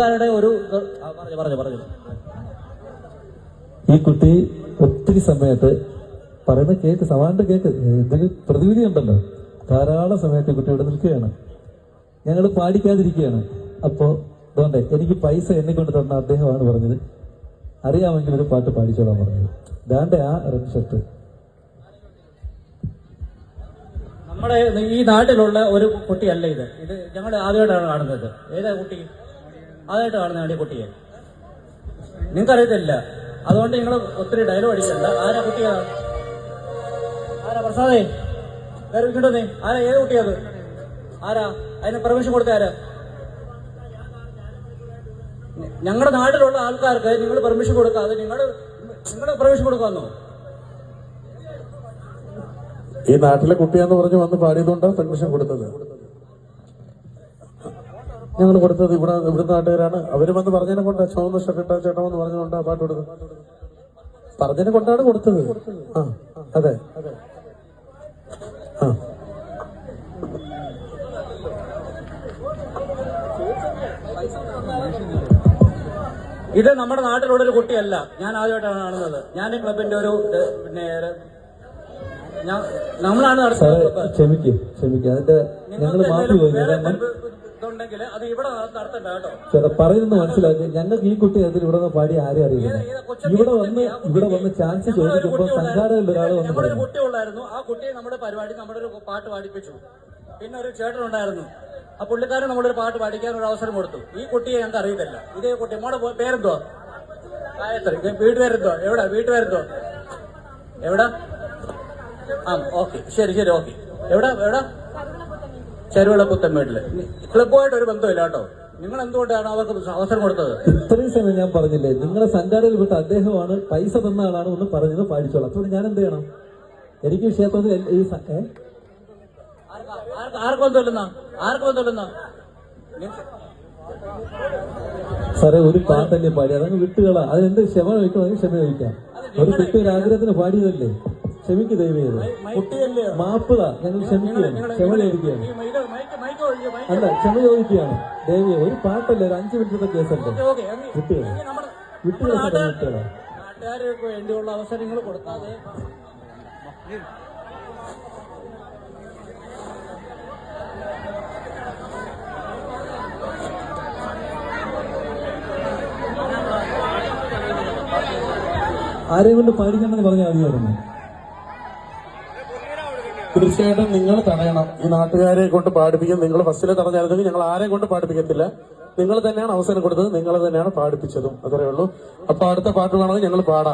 ഒരു ഈ കുട്ടി ഒത്തിരി സമയത്ത് പറയുന്ന കേക്ക് സമാന്റെ കേക്ക് ഇതിന് പ്രതിവിധി ഉണ്ടല്ലോ. ധാരാളം സമയത്ത് കുട്ടി ഇവിടെ നിൽക്കുകയാണ്. ഞങ്ങൾ പാടിക്കാതിരിക്കുകയാണ്. അപ്പോ അതുകൊണ്ട് എനിക്ക് പൈസ എന്നെ കൊണ്ട് തന്ന അദ്ദേഹമാണ് പറഞ്ഞത്. അറിയാമെങ്കിൽ ഒരു പാട്ട് പാടിച്ചോളാൻ പറഞ്ഞത്. ദാണ്ടെ ആ റെഡ് ഷർട്ട്. നമ്മുടെ ഈ നാട്ടിലുള്ള ഒരു കുട്ടിയല്ല ഇത്. ഇത് ഞങ്ങൾ ആദ്യമായിട്ടാണ് കാണുന്നത്. ഏതാ കുട്ടി? ആദ്യമായിട്ട് കാണുന്നതാണ് ഈ കുട്ടിയെ നിങ്ങൾക്കറിയത്തില്ല. അതുകൊണ്ട് നിങ്ങൾ ഒത്തിരി ഡയലോഗ് അടിക്കണ്ട. ആരാ കുട്ടിയാ ആരാ പ്രസാദേ? വേറെ നീ ആരാ ഏത് കുട്ടിയത് ആരാ? അതിന് പെർമിഷൻ കൊടുത്ത ആരാ? ഞങ്ങളുടെ നാട്ടിലുള്ള ആൾക്കാർക്ക് നിങ്ങൾ പെർമിഷൻ കൊടുക്കാതെ നിങ്ങൾ നിങ്ങളുടെ പെർമിഷൻ കൊടുക്കാന്നോ ഈ നാട്ടിലെ കുട്ടിയാന്ന് പറഞ്ഞു വന്ന് പാടിയതുകൊണ്ടാണ് പെർമിഷൻ കൊടുത്തത്. ഞങ്ങൾ കൊടുത്തത് ഇവിടെ ഇവിടുത്തെ നാട്ടുകാരാണ്. അവർ വന്ന് പറഞ്ഞതിനെ കൊണ്ട് ചുവന്ന ഷർട്ടിട്ട ചേട്ടൻ എന്ന് പറഞ്ഞുകൊണ്ടാ പാട്ട് കൊടുത്തത്. പറഞ്ഞതിനെ കൊണ്ടാണ് കൊടുത്തത്. ആ അതെ. ആ. ഇത് നമ്മുടെ നാട്ടിലുള്ള ഒരു കുട്ടിയല്ല. ഞാൻ ആദ്യമായിട്ടാണ് കാണുന്നത്. ഞാൻ ഈ ക്ലബിന്റെ ഒരു പിന്നെ നമ്മളാണ്. ക്ഷമിക്കും ക്ഷമിക്കും. അതിന്റെ ഞങ്ങൾ മാറ്റി മാപ്പ് ഇതുണ്ടെങ്കിൽ അത് ഇവിടെ നടത്തണ്ട കേട്ടോ. ചേട്ടാ പറയുന്നത് മനസ്സിലാക്കി ഞങ്ങൾക്ക് ഈ കുട്ടി അതിൽ ഇവിടെ നിന്ന് പാടി ആരും അറിയില്ല. ഇവിടെ വന്ന് ഇവിടെ വന്ന് ചാൻസ് ചോദിക്കുമ്പോൾ സംഘാടകരിൽ ഒരാൾ വന്ന് കുട്ടി ഉള്ളായിരുന്നു. ആ കുട്ടിയെ നമ്മുടെ പരിപാടി നമ്മുടെ ഒരു പാട്ട് പാടിപ്പിച്ചു. പിന്നെ ഒരു ചേട്ടൻ ഉണ്ടായിരുന്നു. ആ പുള്ളിക്കാരൻ നമ്മളൊരു പാട്ട് പാടിക്കാൻ ഒരു അവസരം കൊടുത്തു. ഈ കുട്ടിയെ ഞങ്ങൾക്ക് അറിയത്തില്ല. ഇതേ കുട്ടി മോടെ പേരെന്തോ ഗായത്രി. വീട്ടുപേരെന്തോ എവിടെ? വീട്ടുപേരെന്തോ എവിടെ? ആ ഓക്കെ. ശരി ശരി ഓക്കെ. എവിടെ? എവിടെ? ചെരുവിള പുത്തമ്മേട്ടിൽ ക്ലബുമായിട്ട് ഒരു ബന്ധമില്ല കേട്ടോ. നിങ്ങൾ എന്തുകൊണ്ടാണ് അവർക്ക് അവസരം കൊടുത്തത്? ഇത്രയും സമയം ഞാൻ പറഞ്ഞില്ലേ നിങ്ങളെ സംഘാടകരിൽ വിട്ട അദ്ദേഹമാണ് പൈസ തന്ന ആളാണ് ഒന്ന് പറഞ്ഞത് പാടിച്ചോളാം അപ്പോൾ ഞാൻ എന്ത് ചെയ്യണം? എനിക്ക് ക്ഷേത്രത്തിൽ ഈ ആർക്കും ബന്ധമില്ലെന്നാ? ആർക്ക് ബന്ധമില്ലെന്നാ? സാറേ ഒരു പാട്ടല്ലേ പാടി. അതങ്ങ് വിട്ടുകളാ. അതിനെന്ത് ക്ഷമ ചോദിക്കണം? ക്ഷമ ചോദിക്കാം. ഒരു കുട്ടി ഒരു ആഗ്രഹത്തിന് പാടിയതല്ലേ? ക്ഷമിക്ക് ദൈവം കുട്ടിയല്ലേ മാപ്പുക. ഞങ്ങൾ ക്ഷമിക്കുകയാണ്. ക്ഷമ ചോദിക്കുകയാണ് അല്ല ക്ഷമ ചോദിക്കുകയാണ്. ദേവിയെ ഒരു പാട്ടല്ലേ ഒരു അഞ്ചു മിനിറ്റത്തെ കേസല്ലേ? കുട്ടികൾ വിട്ടു കേട്ടോ നാട്ടുകാർക്ക് വേണ്ടിയുള്ള അവസരങ്ങൾ കൊടുക്കാതെ ആരെയും കൊണ്ട് പാടിക്കണമെന്ന് പറഞ്ഞാൽ മതിയായിരുന്നു തീർച്ചയായിട്ടും നിങ്ങൾ തടയണം. ഈ നാട്ടുകാരെ കൊണ്ട് പാടിപ്പിക്കാൻ നിങ്ങൾ ഫസ്റ്റിലെ തടഞ്ഞായിരുന്നെങ്കിൽ ഞങ്ങൾ ആരെയും കൊണ്ട് പാടിപ്പിക്കത്തില്ല. നിങ്ങൾ തന്നെയാണ് അവസരം കൊടുത്തത്. നിങ്ങൾ തന്നെയാണ് പാടിപ്പിച്ചതും. അത്രയേ ഉള്ളൂ. അപ്പൊ അടുത്ത പാട്ട് വേണമെങ്കിൽ ഞങ്ങൾ പാടാം.